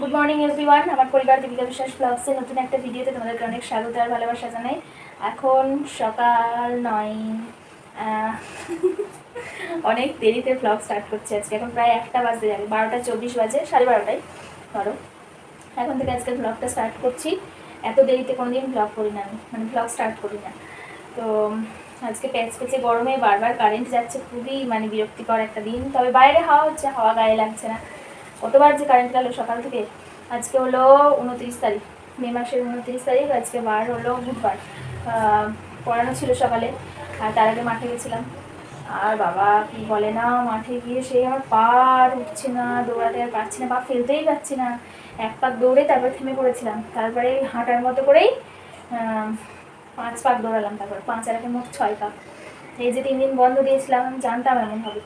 Good morning everyone আমার পরিবার দীপিকা বিশ্বাস ব্লগসে নতুন একটা ভিডিওতে তোমাদেরকে অনেক স্বাগত আর ভালোবাসা জানাই। এখন সকাল নয় অনেক দেরিতে ব্লগ স্টার্ট করছে আজকে। এখন প্রায় একটা বাজতে যাবে, বারোটা চব্বিশ বাজে, সাড়ে বারোটায়, ধরো। এখন থেকে আজকে ব্লগটা স্টার্ট করছি। এত দেরিতে কোনোদিন ব্লগ করি না আমি মানে ব্লগ স্টার্ট করি না। তো, আজকে প্যাচ পেঁচে গরমে বারবার কারেন্ট যাচ্ছে, খুবই মানে বিরক্তিকর একটা দিন। তবে বাইরে হাওয়া হচ্ছে, হাওয়া গায়ে লাগছে না। কতবার যে কারেন্ট গেল সকাল থেকে, আজকে হলো উনত্রিশ তারিখ, মে মাসের উনত্রিশ তারিখ, আজকে বার হলো বুধবার। পড়ানো ছিল সকালে, আর তার আগে মাঠে গেছিলাম। আর বাবা কি বলে না, মাঠে গিয়ে সেই আমার পার উঠছে না, দৌড়াতে আর পারছি না, পা ফেলতেই পারছি না। এক পাক দৌড়ে তারপর থেমে পড়েছিলাম। তারপরে হাঁটার মতো করেই পাঁচ পাক দৌড়ালাম তারপর। পাঁচ আর মোট ছয় পাক এই যে তিন দিন বন্ধ দিয়েছিলাম আমি জানতাম এমন হবে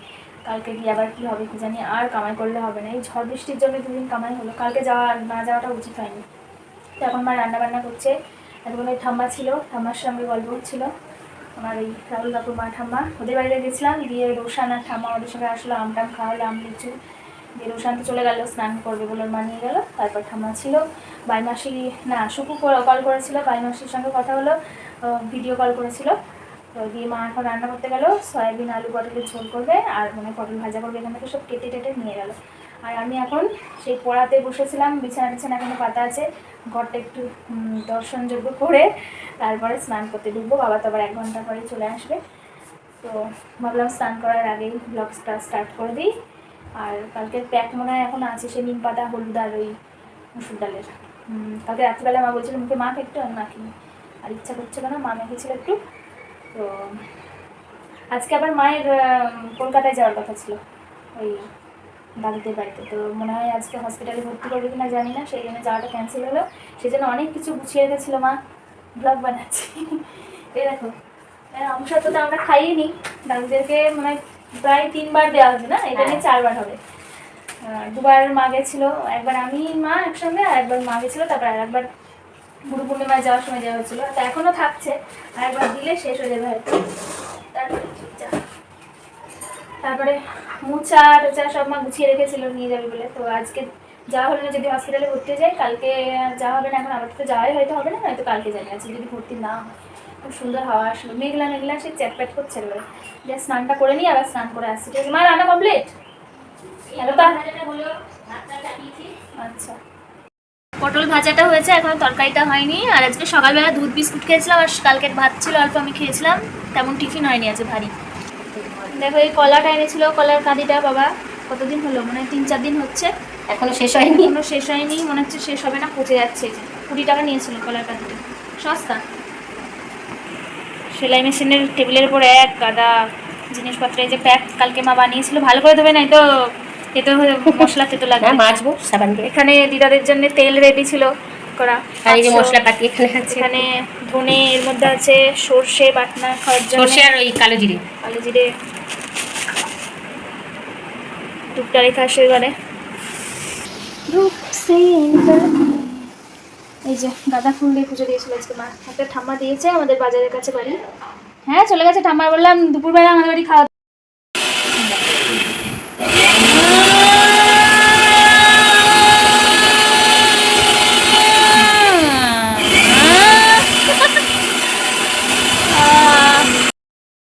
কালকে গিয়ে আবার কি হবে কি জানি, আর কামাই করলে হবে না। এই ঝড় বৃষ্টির জন্য দুদিন কামাই হলো। কালকে যাওয়া না যাওয়াটা উচিত হয়নি। তো এখন মা রান্না বান্না করছে ওই ঠাম্মা ছিল। ঠাম্মার সঙ্গে গল্প হচ্ছিল। আমার এই রাহুল কাকুর মা ঠাম্মা। ওদের বাড়িতে গেছিলাম। দিয়ে রোশান আর ঠাম্মা ওদের সঙ্গে আসলো। আম টাম খাওয়ালো, আম লিচু। দিয়ে রোশান তো চলে গেল, স্নান করবে বলে মা নিয়ে গেলো। তারপর ঠাম্মা ছিল। বাইমাসি না, শুকু কল করেছিল। বাইমাসির সঙ্গে কথা হলো। ভিডিও কল করেছিল। তো দিয়ে মা এখন রান্না করতে গেল, সয়াবিন, আলু, পটলের ঝোল করবে, আর মানে পটল ভাজা করবে, এখান থেকে সব কেটে টেটে নিয়ে গেল। আর আমি এখন সেই পড়াতে বসেছিলাম, বিছানা বিছানা এখনও পাতা আছে, ঘরটা একটু দর্শনযোগ্য করে তারপরে স্নান করতে ঢুকবো, বাবা তো আবার এক ঘণ্টা পরে চলে আসবে। তো ভাবলাম স্নান করার আগেই ব্লগসটা স্টার্ট করে দিই। আর কালকে প্যাক মনে হয় এখন আছে সে নিম পাতা, হলুদ আর ওই মুসুর ডালের। কালকে রাত্রিবেলা মা বলছিল, মুখে মাখ একটু, আর মাখিনি আর ইচ্ছা করছিল না, মা মেখেছিল একটু। তো আজকে আবার মায়ের কলকাতায় যাওয়ার কথা ছিল ওই দাদুদের বাড়িতে। তো মনে হয় আজকে হসপিটালে ভর্তি করবে কিনা জানি না সেই জন্য যাওয়াটা ক্যান্সেল হলো। সেই জন্য অনেক কিছু গুছিয়ে রেখেছিল মা। ব্লগ বানাচ্ছি। এই দেখো অংশ তো আমরা খাইয়ে নিই। দাদুদেরকে মানে প্রায় তিনবার দেওয়া হবে না? এটা নিয়ে চারবার হবে। দুবার মা গেছিল একবার আমি মা একসঙ্গে আর একবার মা গেছিল তারপর আর একবার গুরু পূর্ণিমায় যাওয়ার সময় দেওয়া হয়েছিল। তো এখনও থাকছে। আর একবার দিলে শেষ হয়ে যাবে। হয়তো তারপরে। তারপরে মোচা টোচা সব মা গুছিয়ে রেখেছিল নিয়ে যাবে বলে। তো আজকে যাওয়া হলো না যদি হসপিটালে ভর্তি যাই কালকে যাওয়া হবে না এখন আবার তো যাওয়াই হয়তো হবে না হয়তো কালকে যাবে। আজকে যদি ভর্তি না হয় খুব সুন্দর হাওয়া আসলো। মেঘলা মেঘলা সে চ্যাটপ্যাট করছে এবারে যে স্নানটা করে নিই আবার স্নান করে আসছি। ঠিক আছে মা রান্না কমপ্লিট হ্যালো আচ্ছা। পটল ভাজাটা হয়েছে এখন তরকারিটা হয়নি। আর আজকে সকালবেলা দুধ বিস্কুট খেয়েছিলাম আর কালকে ভাত ছিল অল্প আমি খেয়েছিলাম। তেমন টিফিন হয়নি আজকে ভারী। দেখো এই কলাটা এনেছিল কলার কাঁদিটা বাবা। কতদিন হলো? মনে হয় তিন চার দিন হচ্ছে। এখনও শেষ হয়নি। এখনও শেষ হয়নি। মনে হচ্ছে শেষ হবে না পচে যাচ্ছে। কুড়ি টাকা নিয়েছিল কলার কাঁদিটা। সস্তা। সেলাই মেশিনের টেবিলের উপর এক গাদা জিনিসপত্র এই যে প্যাক কালকে মা বানিয়েছিল ভালো করে দেবে নাই তো? এ তো মশলা তেতো লাগবে। হ্যাঁ মাজবো সাবান দিয়ে। এখানে দিদাদের জন্য তেল রেডি ছিল করা। আর এই যে মশলা পাতি এখানে আছে। এখানে ধনে এর মধ্যে আছে সর্ষে বাটনা খাওয়ার জন্য। সর্ষে আর ওই কালো জিরে। কালো জিরে। টুকটা রেখা আসে এবারে। এই যে গাঁদা ফুল দিয়ে পুজো দিয়েছিল আজকে মা। একটা ঠাম্মা দিয়েছে আমাদের বাজারের কাছে বাড়ি। হ্যাঁ চলে গেছে ঠাম্মা। বললাম দুপুরবেলা আমাদের বাড়ি খাওয়া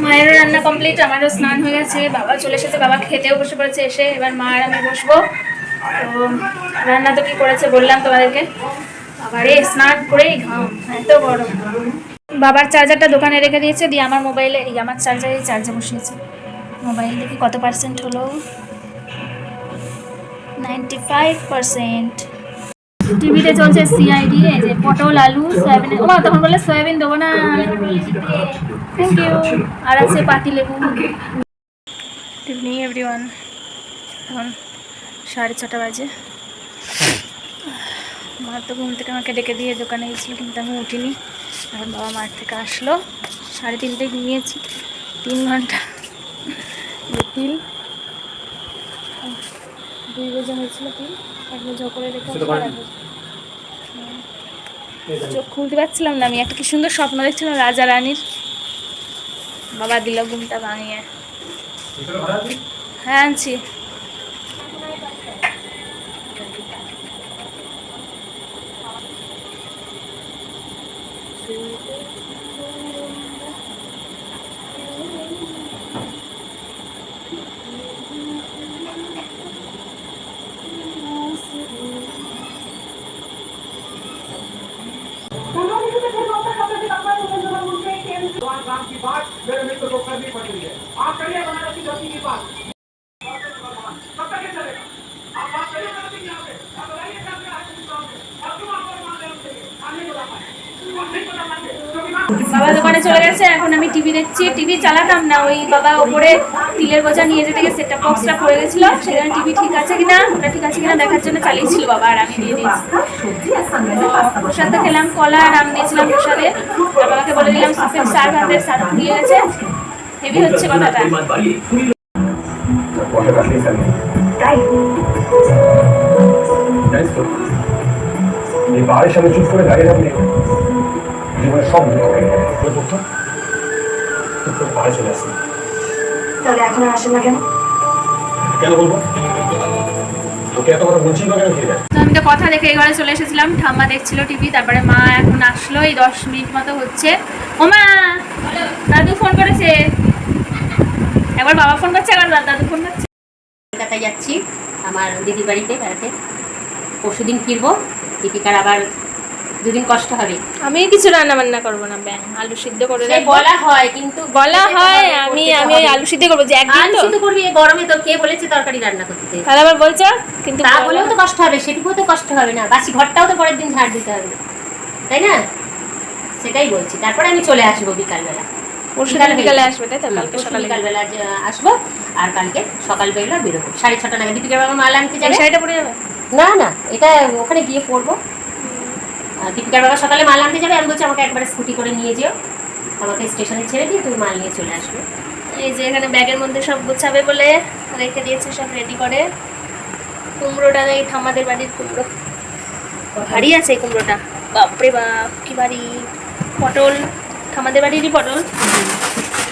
মায়েরও রান্না কমপ্লিট আমারও স্নান হয়ে গেছে, বাবা চলে এসেছে, বাবা খেতেও বসে পড়েছে, এসে এবার মা আর আমি বসবো। তো রান্না তো কি করেছে বললাম তোমাদেরকে? আবারে স্নান করেই ঘাম, এত গরম। বাবার চার্জারটা দোকানে রেখে দিয়েছে, দিয়ে আমার মোবাইলে, এই আমার চার্জারে চার্জে বসিয়েছে। মোবাইল দেখি কত পার্সেন্ট হলো? নাইনটি ফাইভ পার্সেন্ট টিভিতে চলছে সিআইডি এই যে পটল, আলু, সয়াবিন ও তখন বলে সয়াবিন দেবো না। থ্যাংক ইউ আর আছে পাতি লেবু। গুড ইভিনিং এভরিওয়ান এখন সাড়ে ছটা বাজে। মা তো ঘুম থেকে আমাকে ডেকে দিয়ে দোকানে গেছিল, কিন্তু আমি উঠিনি। এখন বাবা মার থেকে আসলো। সাড়ে তিনটে ঘুমিয়েছি। তিন ঘণ্টা তিল। দুই বোঝা হয়েছিল তিল। চোখ খুলতে পারছিলাম না আমি একটা কি সুন্দর স্বপ্ন দেখছিলাম রাজা রানীর। বাবা দিল ঘুমটা ভাঙিয়ে। হ্যাঁ আনছি। Thank you. বাবা দোকানে চলে গেছে, এখন আমি টিভি দেখছি। টিভি চালাতাম না, ওই বাবা ওপরে তিলের বোঝা নিয়ে যেতে গিয়ে সেটটা বক্সটা পড়ে গেছিল। সেখানে টিভি ঠিক আছে কিনা, ওটা ঠিক আছে কিনা দেখার জন্য চালিয়েছিল বাবা, আর আমি দিয়ে দিয়েছি। প্রসাদ তো খেলাম, কলা আর আম দিয়েছিলাম প্রসাদে। আর বাবাকে বলে দিলাম দিয়ে গেছে। হেভি হচ্ছে কথাটা। এই সামনে চুপ করে দাঁড়িয়ে থাকলে জীবনে সব দুঃখ হয়ে চলে আসি তাহলে এখন আর আসেন না কেন? কেন বলব? তোকে এত কথা বলছি বা কেন ফিরে আমি তো কথা দেখে এই ঘরে চলে এসেছিলাম ঠাম্মা দেখছিল টিভি তারপরে মা এখন আসলো এই দশ মিনিট মতো হচ্ছে। ও মা দাদু ফোন করেছে। একবার বাবা ফোন করছে একবার দাদু ফোন করছে। কলকাতায় যাচ্ছি আমার দিদির বাড়িতে বেড়াতে। পরশু দিন ফিরবো দীপিকার আবার দুদিন কষ্ট হবে। আমি কিছু রান্না বান্না করব না ব্যাং আলু সিদ্ধ করে বলা হয় কিন্তু বলা হয় আমি আমি আলু সিদ্ধ করব। যে একদিন আলু সিদ্ধ করবি গরমে তো কে বলেছে তরকারি রান্না করতে? তাহলে আবার বলছো কিন্তু তা বলেও তো কষ্ট হবে সেটুকুও তো কষ্ট হবে না। বাসি ঘরটাও তো পরের দিন ঝাড় দিতে হবে। তাই না? সেটাই বলছি। তারপরে আমি চলে আসব বিকালবেলা। পরশু দিন বিকালে আসবে তাই তো? কালকে সকালে বিকালবেলা আসব আর কালকে সকালবেলা বেরোবো। সাড়ে ছটা নাগাদ দীপিকার বাবা মাল আনতে যাবে। শাড়িটা পরে যাবে? না না এটা ওখানে গিয়ে পড়ব দীপিকার বাবা সকালে মাল আনতে যাবে আমি বলছি আমাকে একবার স্কুটি করে নিয়ে যেও। আমাকে স্টেশনে ছেড়ে দিয়ে তুমি মাল নিয়ে চলে আসবে। এই যে এখানে ব্যাগের মধ্যে সব গুছাবে বলে রেখে দিয়েছে সব রেডি করে। কুমড়োটা এই ঠাম্মাদের বাড়ির কুমড়ো। ভারী আছে এই কুমড়োটা। বাপরে বাপ কি ভারী। পটল। ঠাম্মাদের বাড়িরই পটল।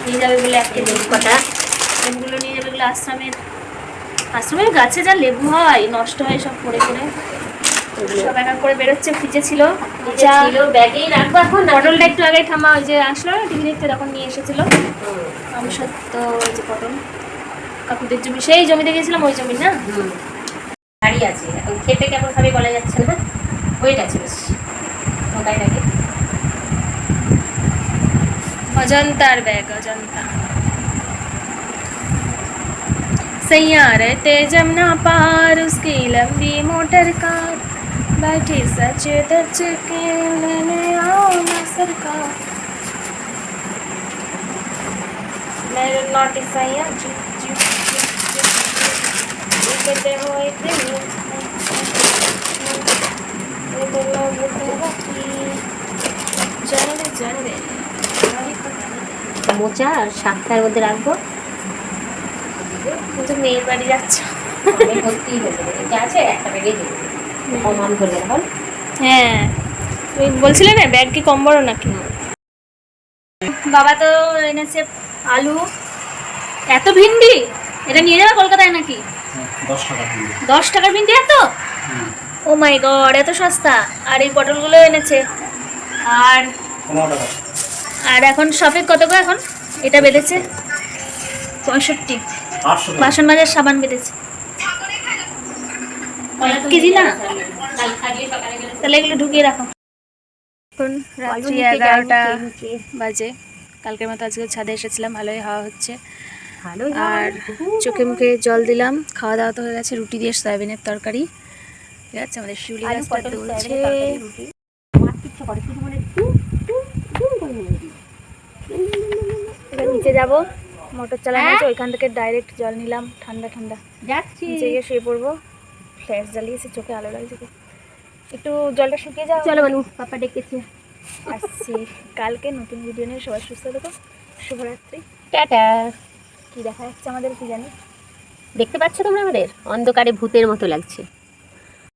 নিয়ে যাবে বলে এক কেজি কটা। লেবুগুলো নিয়ে যাবে বলে আশ্রমের আশ্রমের গাছে যা লেবু হয় নষ্ট হয় সব পড়ে পড়ে। সব এক করে বেরোচ্ছে ফ্রিজে ছিল। ব্যাগেই রাখব এখন। পটলটা একটু আগে ঠাম্মা ওই যে আসলো টিভি দেখতে তখন নিয়ে এসেছিল। আমি সত্য ওই যে পটল। কাকুদের জমি সেই জমিতে গেছিলাম ওই জমি না। ভারী আছে। এখন খেতে কেমন ভাবে বলা যাচ্ছে না? ওয়েট আছে বেশ। ওটাই রাখে अजंतार बैग अजंता सैयार ते जमुना पार उसकी लंबी मोटर कार बैठी सच दच के लेने आओ ना सरकार मेरे नोटी सैया जी जी कहते মোচা আর সাতটার মধ্যে রাখব। কিন্তু মেয়ের বাড়ি যাচ্ছ। আমি হয়ে যাবে। এটা আছে একটা ব্যাগে কম আম ধরবে না হ্যাঁ। তুমি বলছিলে না ব্যাগ কি কম বড় নাকি? বাবা তো এনেছে আলু। এত ভিন্ডি? এটা নিয়ে যাবে কলকাতায় নাকি? দশ দিয়ে দশ টাকার ভিন্ডি এত? ও মাই গড এত সস্তা। আর এই পটলগুলো এনেছে। আর আর এখন শপে কত করে এখন? এটা বেঁধেছে? পঁয়ষট্টি। বাসন মাজার সাবান বেঁধেছে। কেজি না তাহলে এগুলো ঢুকিয়ে রাখো। এখন রাত্রি এগারোটা বাজে। কালকের মতো আজকে ছাদে এসেছিলাম ভালোই হাওয়া হচ্ছে। আর চোখে মুখে জল দিলাম খাওয়া দাওয়া তো হয়ে গেছে রুটি দিয়ে সয়াবিনের তরকারি। ঠিক আছে আমাদের শিউলি গাছটা তুলছে এবার নিচে যাব। মোটর চালানো আছে ওইখান থেকে ডাইরেক্ট জল নিলাম ঠান্ডা ঠান্ডা। যাচ্ছি। নিচে গিয়ে শুয়ে পড়ব। ফ্ল্যাশ জ্বালিয়েছে চোখে আলো লাগছে একটু জলটা শুকিয়ে যাও। চলো মানু পাপা ডেকেছে। আসছি। কালকে নতুন ভিডিও নিয়ে সবাই সুস্থ থেকো। শুভরাত্রি। টাটা। কি দেখা যাচ্ছে আমাদের কি জানি। দেখতে পাচ্ছ তোমরা আমাদের? অন্ধকারে ভূতের মতো লাগছে।